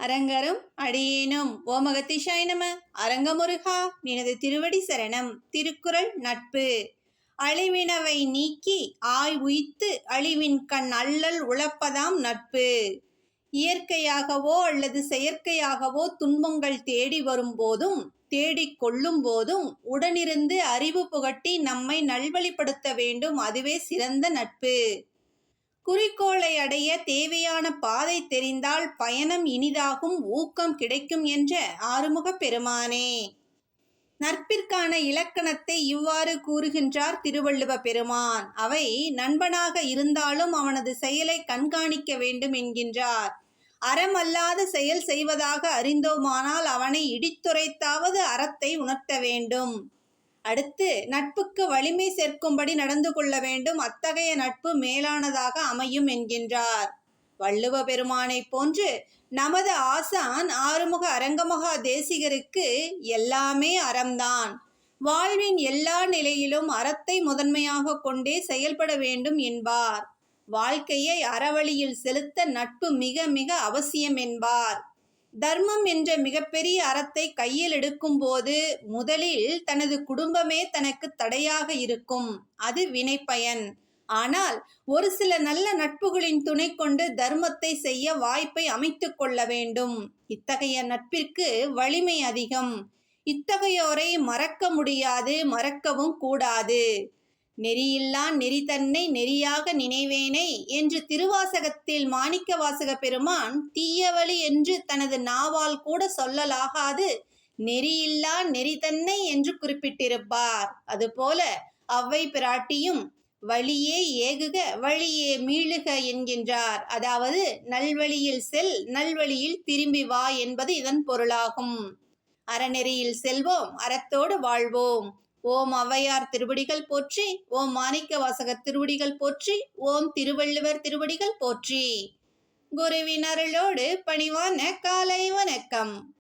அரங்கரும் அடியேனும். ஓமகத்திஷாய் நம. அரங்கமுருகா நினது திருவடி சரணம். திருக்குறள் நட்பு. அழிவினவை நீக்கி ஆய் உய்த்து அழிவின் கண் அல்லல் உழப்பதாம் நட்பு. இயற்கையாகவோ அல்லது செயற்கையாகவோ துன்பங்கள் தேடி வரும்போதும் தேடிக் கொள்ளும் போதும் உடனிருந்து அறிவு புகட்டி நம்மை நல்வழிப்படுத்த வேண்டும் அதுவே சிறந்த நட்பு. குறிக்கோளை அடைய தேவையான பாதை தெரிந்தால் பயணம் இனிதாகும் ஊக்கம் கிடைக்கும் என்ற ஆறுமுக பெருமானே. நட்பிற்கான இலக்கணத்தை இவ்வாறு கூறுகின்றார் திருவள்ளுவ பெருமான். அவை நண்பனாக இருந்தாலும் அவனது செயலை கண்காணிக்க வேண்டும் என்கின்றார். அறமல்லாத செயல் செய்வதாக அறிந்தோமானால் அவனை இடித்துரைத்தாவது அறத்தை உணர்த்த வேண்டும். அடுத்து நட்புக்கு வலிமை சேர்க்கும்படி நடந்து கொள்ள வேண்டும். அத்தகைய நட்பு மேலானதாக அமையும் என்கின்றார். வள்ளுவ பெருமானை போன்று நமது ஆசான் ஆறுமுக அரங்கமகா தேசிகருக்கு எல்லாமே அறம்தான். வாழ்வின் எல்லா நிலையிலும் அறத்தை முதன்மையாக கொண்டே செயல்பட வேண்டும் என்பார். வாழ்க்கையை அறவழியில் செலுத்த நட்பு மிக மிக அவசியம் என்பார். தர்மம் என்ற மிகப்பெரிய அறத்தை கையில் எடுக்கும்போது முதலில் தனது குடும்பமே தனக்கு தடையாக இருக்கும். அது வினைப்பயன். ஆனால் ஒரு சில நல்ல நட்புகளின் துணை கொண்டு தர்மத்தை செய்ய வாய்ப்பை அமைத்து கொள்ள வேண்டும். இத்தகைய நட்பிற்கு வலிமை அதிகம். இத்தகையோரை மறக்க முடியாது மறக்கவும் கூடாது. நெறியில்லா நெறி தன்னை நெறியாக நினைவேனை என்று திருவாசகத்தில் மாணிக்க வாசக பெருமான் தீயவழி என்று தனது நாவால் கூட சொல்லலாகாது. நெறியில்லா நெறி தன்னை என்று குறிப்பிட்டிருப்பார். அதுபோல அவ்வை பிராட்டியும் வழியே ஏகுக வழியே மீளுக என்கின்றார். அதாவது நல்வழியில் செல் நல்வழியில் திரும்பி வா என்பது இதன் பொருளாகும். அறநெறியில் செல்வோம் அறத்தோடு வாழ்வோம். ஓம் ஔவையார் திருவடிகள் போற்றி ஓம் மாணிக்க வாசகர் திருவடிகள் போற்றி ஓம் திருவள்ளுவர் திருவடிகள் போற்றி. குருவினருளோடு பணிவான காலை வணக்கம்.